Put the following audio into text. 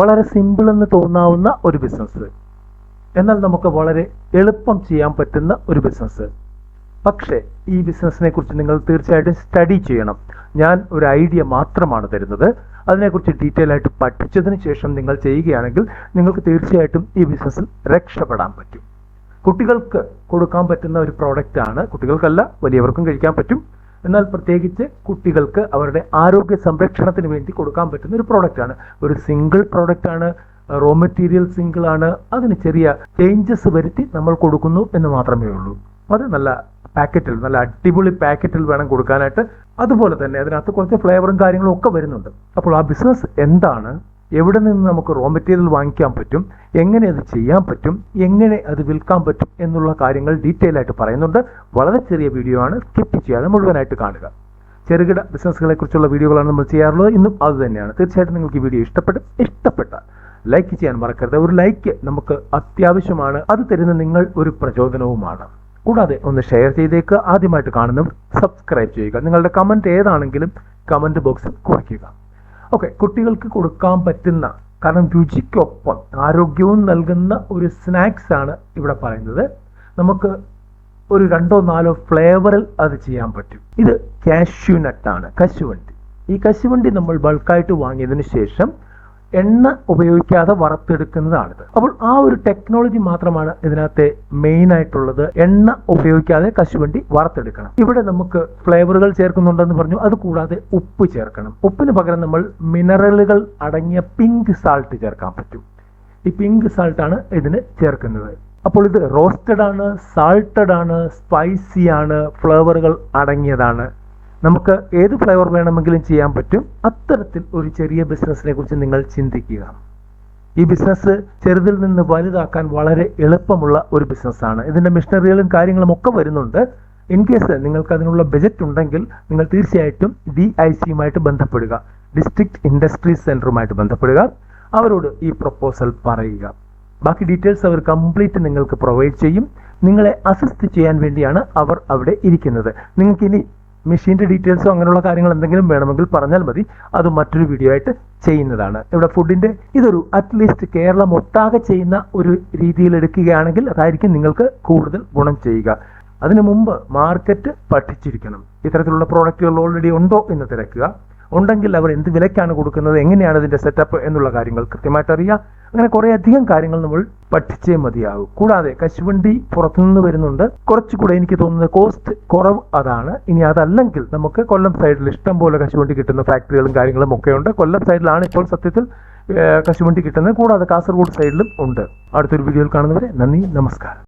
വളരെ സിമ്പിൾ എന്ന് തോന്നാവുന്ന ഒരു ബിസിനസ് എന്നാൽ നമുക്ക് വളരെ എളുപ്പം ചെയ്യാൻ പറ്റുന്ന ഒരു ബിസിനസ് പക്ഷേ ഈ ബിസിനസ്സിനെ കുറിച്ച് നിങ്ങൾ തീർച്ചയായിട്ടും സ്റ്റഡി ചെയ്യണം. ഞാൻ ഒരു ഐഡിയ മാത്രമാണ് തരുന്നത്. അതിനെക്കുറിച്ച് ഡീറ്റെയിൽ ആയിട്ട് പഠിച്ചതിന് ശേഷം നിങ്ങൾ ചെയ്യുകയാണെങ്കിൽ നിങ്ങൾക്ക് തീർച്ചയായിട്ടും ഈ ബിസിനസ്സിൽ രക്ഷപ്പെടാൻ പറ്റും. കുട്ടികൾക്ക് കൊടുക്കാൻ പറ്റുന്ന ഒരു പ്രോഡക്റ്റ് ആണ്. കുട്ടികൾക്കല്ല വലിയവർക്കും കഴിക്കാൻ പറ്റും. എന്നാൽ പ്രത്യേകിച്ച് കുട്ടികൾക്ക് അവരുടെ ആരോഗ്യ സംരക്ഷണത്തിന് വേണ്ടി കൊടുക്കാൻ പറ്റുന്ന ഒരു പ്രോഡക്റ്റ് ആണ് ഒരു സിംഗിൾ പ്രോഡക്റ്റ് ആണ് റോ മെറ്റീരിയൽ സിംഗിൾ ആണ് അതിന് ചെറിയ ചേഞ്ചസ് വരുത്തി നമ്മൾ കൊടുക്കുന്നു എന്ന് മാത്രമേ ഉള്ളൂ. അത് നല്ല പാക്കറ്റിൽ നല്ല അടിപൊളി പാക്കറ്റിൽ വേണം കൊടുക്കാനായിട്ട്. അതുപോലെ തന്നെ അതിനകത്ത് കുറച്ച് ഫ്ലേവറും കാര്യങ്ങളും ഒക്കെ വരുന്നുണ്ട്. അപ്പോൾ ആ ബിസിനസ് എന്താണ്? എവിടെ നിന്ന് നമുക്ക് റോ മെറ്റീരിയൽ വാങ്ങിക്കാൻ പറ്റും എങ്ങനെ അത് ചെയ്യാൻ പറ്റും എങ്ങനെ അത് വിൽക്കാൻ പറ്റും എന്നുള്ള കാര്യങ്ങൾ ഡീറ്റെയിൽ ആയിട്ട് പറയുന്നുണ്ട്. വളരെ ചെറിയ വീഡിയോ ആണ്. സ്കിപ്പ് ചെയ്യാതെ മുഴുവനായിട്ട് കാണുക. ചെറുകിട ബിസിനസ്സുകളെ കുറിച്ചുള്ള വീഡിയോകളാണ് നമ്മൾ ചെയ്യാറുള്ളത്. ഇന്നും അത് തന്നെയാണ്. തീർച്ചയായിട്ടും നിങ്ങൾക്ക് ഈ വീഡിയോ ഇഷ്ടപ്പെട്ട് ഇഷ്ടപ്പെട്ട ലൈക്ക് ചെയ്യാൻ മറക്കരുത്. ഒരു ലൈക്ക് നമുക്ക് അത്യാവശ്യമാണ്. അത് തരുന്ന നിങ്ങൾ ഒരു പ്രചോദനവുമാണ്. കൂടാതെ ഒന്ന് ഷെയർ ചെയ്തേക്കുക ആദ്യമായിട്ട് കാണുന്നവർ സബ്സ്ക്രൈബ് ചെയ്യുക. നിങ്ങളുടെ കമന്റ് ഏതാണെങ്കിലും കമന്റ് ബോക്സിൽ കുറിക്കുക. ഓക്കെ കുട്ടികൾക്ക് കൊടുക്കാൻ പറ്റുന്ന കാരണം രുചിക്കൊപ്പം ആരോഗ്യവും നൽകുന്ന ഒരു സ്നാക്സ് ആണ് ഇവിടെ പറയുന്നത്. നമുക്ക് ഒരു രണ്ടോ നാലോ ഫ്ലേവറിൽ അത് ചെയ്യാൻ പറ്റും. ഇത് കാഷ്യൂ നട്ടാണ് കശുവണ്ടി. ഈ കശുവണ്ടി നമ്മൾ ബൾക്കായിട്ട് വാങ്ങിയതിനു ശേഷം എണ്ണ ഉപയോഗിക്കാതെ വറുത്തെടുക്കുന്നതാണിത്. അപ്പോൾ ആ ഒരു ടെക്നോളജി മാത്രമാണ് ഇതിനകത്തെ മെയിൻ ആയിട്ടുള്ളത്. എണ്ണ ഉപയോഗിക്കാതെ കശുവണ്ടി വറുത്തെടുക്കണം. ഇവിടെ നമുക്ക് ഫ്ലേവറുകൾ ചേർക്കുന്നുണ്ടെന്ന് പറഞ്ഞു. അത് കൂടാതെ ഉപ്പ് ചേർക്കണം. ഉപ്പിന് പകരം നമ്മൾ മിനറലുകൾ അടങ്ങിയ പിങ്ക് സാൾട്ട് ചേർക്കാൻ പറ്റും. ഈ പിങ്ക് സാൾട്ട് ആണ് ഇതിന് ചേർക്കുന്നത്. അപ്പോൾ ഇത് റോസ്റ്റഡ് ആണ് സാൾട്ടഡ് ആണ് സ്പൈസി ആണ് ഫ്ലേവറുകൾ അടങ്ങിയതാണ്. നമുക്ക് ഏത് ഫ്ലേവർ വേണമെങ്കിലും ചെയ്യാൻ പറ്റും. അത്തരത്തിൽ ഒരു ചെറിയ ബിസിനസ്സിനെ കുറിച്ച് നിങ്ങൾ ചിന്തിക്കുക. ഈ ബിസിനസ് ചെറുതിൽ നിന്ന് വലുതാക്കാൻ വളരെ എളുപ്പമുള്ള ഒരു ബിസിനസ്സാണ്. ഇതിന്റെ മിഷനറികളും കാര്യങ്ങളും ഒക്കെ വരുന്നുണ്ട്. ഇൻ കേസ് നിങ്ങൾക്ക് അതിനുള്ള ബജറ്റ് ഉണ്ടെങ്കിൽ നിങ്ങൾ തീർച്ചയായിട്ടും ഡി ഐ സിയുമായിട്ട് ബന്ധപ്പെടുക. ഡിസ്ട്രിക്ട് ഇൻഡസ്ട്രീസ് സെന്ററുമായിട്ട് ബന്ധപ്പെടുക. അവരോട് ഈ പ്രപ്പോസൽ പറയുക. ബാക്കി ഡീറ്റെയിൽസ് അവർ കംപ്ലീറ്റ് നിങ്ങൾക്ക് പ്രൊവൈഡ് ചെയ്യും. നിങ്ങളെ അസിസ്റ്റ് ചെയ്യാൻ വേണ്ടിയാണ് അവർ അവിടെ ഇരിക്കുന്നത്. നിങ്ങൾക്ക് ഇനി മെഷീന്റെ ഡീറ്റെയിൽസോ അങ്ങനെയുള്ള കാര്യങ്ങൾ എന്തെങ്കിലും വേണമെങ്കിൽ പറഞ്ഞാൽ മതി. അത് മറ്റൊരു വീഡിയോ ആയിട്ട് ചെയ്യുന്നതാണ്. ഇവിടെ ഫുഡിന്റെ ഇതൊരു അറ്റ്ലീസ്റ്റ് കേരളം ഒട്ടാകെ ചെയ്യുന്ന ഒരു രീതിയിൽ എടുക്കുകയാണെങ്കിൽ അതായിരിക്കും നിങ്ങൾക്ക് കൂടുതൽ ഗുണം ചെയ്യുക. അതിനു മുമ്പ് മാർക്കറ്റ് പഠിച്ചിരിക്കണം. ഇത്തരത്തിലുള്ള പ്രോഡക്റ്റുകൾ ഓൾറെഡി ഉണ്ടോ എന്ന് തിരക്കുക. ഉണ്ടെങ്കിൽ അവർ എന്ത് വിലയ്ക്കാണ് കൊടുക്കുന്നത് എങ്ങനെയാണ് ഇതിന്റെ സെറ്റപ്പ് എന്നുള്ള കാര്യങ്ങൾ കൃത്യമായിട്ട് അറിയാം അങ്ങനെ കുറെ അധികം കാര്യങ്ങൾ നമ്മൾ പഠിച്ചേ മതിയാകും കൂടാതെ കശുവണ്ടി പുറത്തുനിന്ന് വരുന്നുണ്ട്. കുറച്ചുകൂടെ എനിക്ക് തോന്നുന്നത് കോസ്റ്റ് കുറവ് അതാണ്. ഇനി അതല്ലെങ്കിൽ നമുക്ക് കൊല്ലം സൈഡിൽ ഇഷ്ടം പോലെ കശുവണ്ടി കിട്ടുന്ന ഫാക്ടറികളും കാര്യങ്ങളും ഒക്കെ ഉണ്ട്. കൊല്ലം സൈഡിലാണ് ഇപ്പോൾ സത്യത്തിൽ കശുവണ്ടി കിട്ടുന്നത്. കൂടാതെ കാസർഗോഡ് സൈഡിലും ഉണ്ട്. അടുത്തൊരു വീഡിയോയിൽ കാണുന്നവരെ നന്ദി നമസ്കാരം.